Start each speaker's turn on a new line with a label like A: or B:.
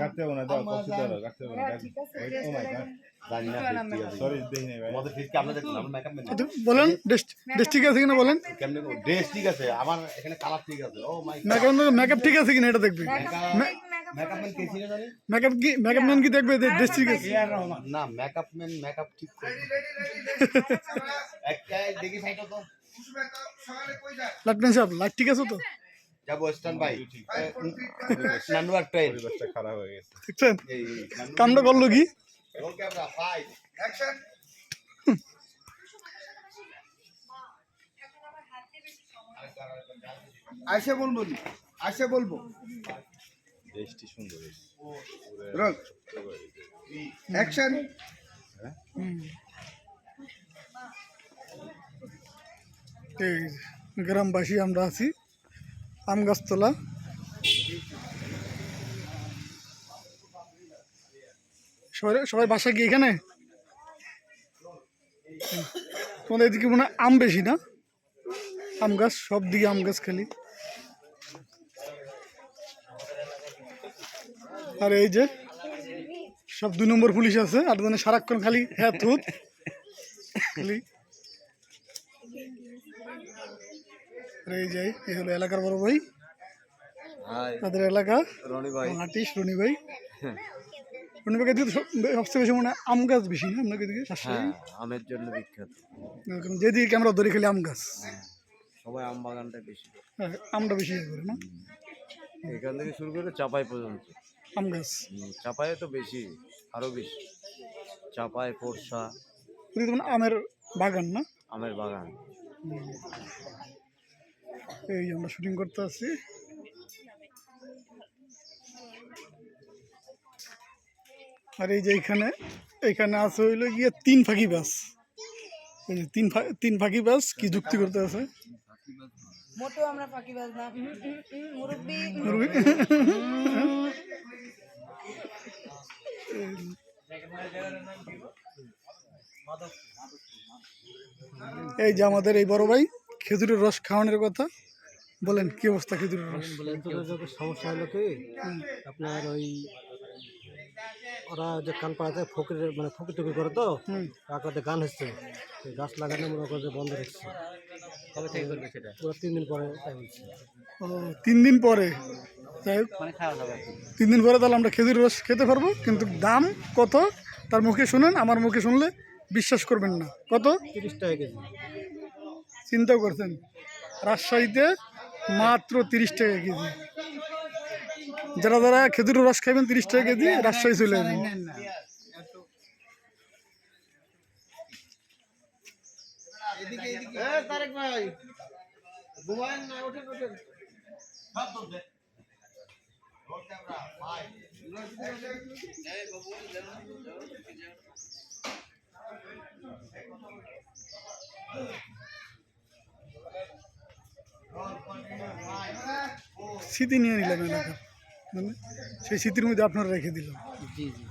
A: কাটতে হবে না দাও কষ্ট দাও কাটতে হবে না ও মাই গড
B: জানি না ঠিক আছে।
A: সরি দেখি নাই ভাই।
B: আমাদের ফিজকে আপনাদের আমরা মেকআপ ম্যান
C: একটু বলেন ড্রেস ড্রেস ঠিক আছে কিনা বলেন?
B: ড্রেস ঠিক আছে আমার এখানে কালার ঠিক আছে। ও মাই
C: মেকআপ মেকআপ ঠিক আছে কিনা এটা দেখবি?
B: মেকআপ কে
C: মেকআপ কি মেকআপ ম্যান কি দেখবে? ড্রেস ঠিক আছে।
B: না মেকআপ ম্যান মেকআপ ঠিক দেখি সাইড তো।
C: সাহেব লাইট ঠিক আছে তো?
B: যাব ট্রেন
A: খারাপ হয়ে গেছে।
C: দেখছেন কামটা করল কি?
D: আসে বলব আসে বলব?
A: দেশটি সুন্দর।
D: অ্যাকশন
C: গ্রামবাসী আমরা আছি। আম গাছতলা সবাই সবাই বাসা কি এখানে? তোমাদের এদিকে মনে আম বেশি না? আম গাছ, সব দিকে আম গাছ খালি। আর এই যে, সব দুই নম্বর পুলিশ আছে, আর সারাক্ষণ খালি হ্যাঁ থুত খালি এই যাই এই হলো এলাকার বড় ভাই। তাদের এলাকা?
B: রনি ভাই।
C: আর্টিস্ট রনি ভাই। রনি ভাইকে সবচেয়ে বেশি মনে আম গাছ বেশি না আপনাকে দিকে
B: হ্যাঁ আমের জন্য বিখ্যাত।
C: যেদিকে ধরে খালি আম গাছ।
B: সবাই আম বাগানটা বেশি।
C: হ্যাঁ, আমটা বেশি ইয়ে করে না?
B: এখান থেকে শুরু করে চাপাই পর্যন্ত।
C: আম গাছ।
B: তো বেশি আরও বেশি। পোরসা
C: মানে আমের বাগান না?
B: আমের বাগান।
C: এই আমরা শুটিং করতে আছি। আর এই যে এখানে এখানে আছে হইল গিয়ে তিন ফাঁকি বাস। এই যে তিন তিন ফাঁকি বাস কি যুক্তি করতে আছে?
E: আমরা না। মুরব্বি।
C: এই যে আমাদের এই বড় ভাই খেজুরের রস খাওয়ানোর কথা। বলেন কি অবস্থা খেজুরের রস?
F: সমস্যা হলো কি আপনার ওই ওরা যে কান পাড়াতে ফকির মানে ফকির টুকির করে তো কাকাতে গান হচ্ছে। গাছ লাগানো মনে করে যে বন্ধ রেখেছে কবে থেকে করবে সেটা? পুরো তিন দিন পরে তাই বলছে
C: ও তিন দিন পরে। যাই হোক তিন দিন পরে তাহলে আমরা খেজুরের রস খেতে পারব কিন্তু দাম কত? তার মুখে শুনেন আমার মুখে শুনলে। বিশ্বাস করবেন না। কত?
F: তিরিশ টাকা কেজি।
C: চিন্তাও করছেন? রাজশাহীতে মাত্র তিরিশ টাকা কেজি। যারা যারা খেজুরের রস খাবেন তিরিশ টাকা কেজি রাজশাহী চলে যাবেন।
D: তারেক ভাই।
C: স্মৃতি নিয়ে নিলাম এলাকার মানে সেই স্মৃতির মধ্যে আপনারা রেখে দিলাম
F: জি জি